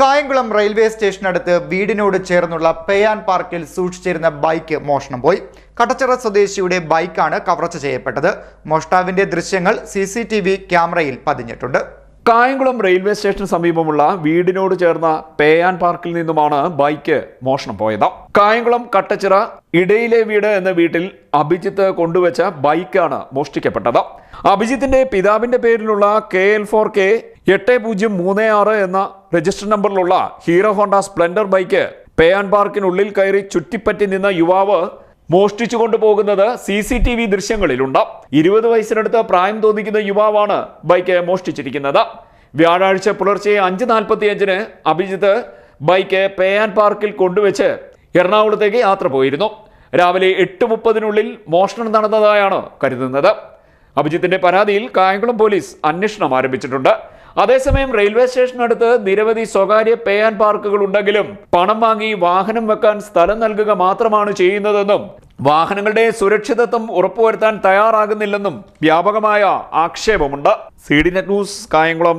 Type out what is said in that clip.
Kayamkulam railway സ്റ്റേഷനടുത്ത് വീടിനോട് ചേർന്നുള്ള പേയാൻ പാർക്കിൽ സൂക്ഷിച്ചിരുന്ന ബൈക്ക് മോഷണം പോയി. കട്ടച്ചിറ സ്വദേശിയുടെ ബൈക്കാണ് കവർച്ച ചെയ്യപ്പെട്ടത്. മോഷ്ടാവിന്റെ ദൃശ്യങ്ങൾ സി ക്യാമറയിൽ പതിഞ്ഞിട്ടുണ്ട്. കായംകുളം റെയിൽവേ സ്റ്റേഷന് സമീപമുള്ള വീടിനോട് ചേർന്ന പേയാൻ പാർക്കിൽ നിന്നുമാണ് ബൈക്ക് മോഷണം പോയത്. കായംകുളം കട്ടച്ചിറ ഇടയിലെ വീട് എന്ന വീട്ടിൽ അഭിജിത്ത് കൊണ്ടുവച്ച ബൈക്കാണ് മോഷ്ടിക്കപ്പെട്ടത്. അഭിജിത്തിന്റെ പിതാവിന്റെ പേരിലുള്ള കെ എൽ ഫോർ കെ എട്ട് പൂജ്യം മൂന്ന് ആറ് എന്ന രജിസ്റ്റർ നമ്പറിലുള്ള ഹീറോ ഹോണ്ട സ്പ്ലെൻഡർ ബൈക്ക് പേയാൻ പാർക്കിനുള്ളിൽ കയറി ചുറ്റിപ്പറ്റി നിന്ന യുവാവ് മോഷ്ടിച്ചു കൊണ്ടുപോകുന്നത് സി സി ടി വി ദൃശ്യങ്ങളിലുണ്ട്. ഇരുപത് വയസ്സിനടുത്ത് പ്രായം തോന്നിക്കുന്ന യുവാവാണ് ബൈക്ക് മോഷ്ടിച്ചിരിക്കുന്നത്. വ്യാഴാഴ്ച പുലർച്ചെ അഞ്ച് നാൽപ്പത്തിയഞ്ചിന് അഭിജിത്ത് ബൈക്ക് പേയാൻ പാർക്കിൽ കൊണ്ടുവച്ച് എറണാകുളത്തേക്ക് യാത്ര പോയിരുന്നു. രാവിലെ എട്ട് മുപ്പതിനുള്ളിൽ മോഷണം നടന്നതായാണ് കരുതുന്നത്. അഭിജിത്തിന്റെ പരാതിയിൽ കായംകുളം പോലീസ് അന്വേഷണം ആരംഭിച്ചിട്ടുണ്ട്. അതേസമയം റെയിൽവേ സ്റ്റേഷനടുത്ത് നിരവധി സ്വകാര്യ പേ ആൻഡ് പാർക്കുകൾ ഉണ്ടെങ്കിലും പണം വാങ്ങി വാഹനം വെക്കാൻ സ്ഥലം നൽകുക മാത്രമാണ് ചെയ്യുന്നതെന്നും വാഹനങ്ങളുടെ സുരക്ഷിതത്വം ഉറപ്പുവരുത്താൻ തയ്യാറാകുന്നില്ലെന്നും വ്യാപകമായ ആക്ഷേപമുണ്ട്. C D net news Kayamkulam.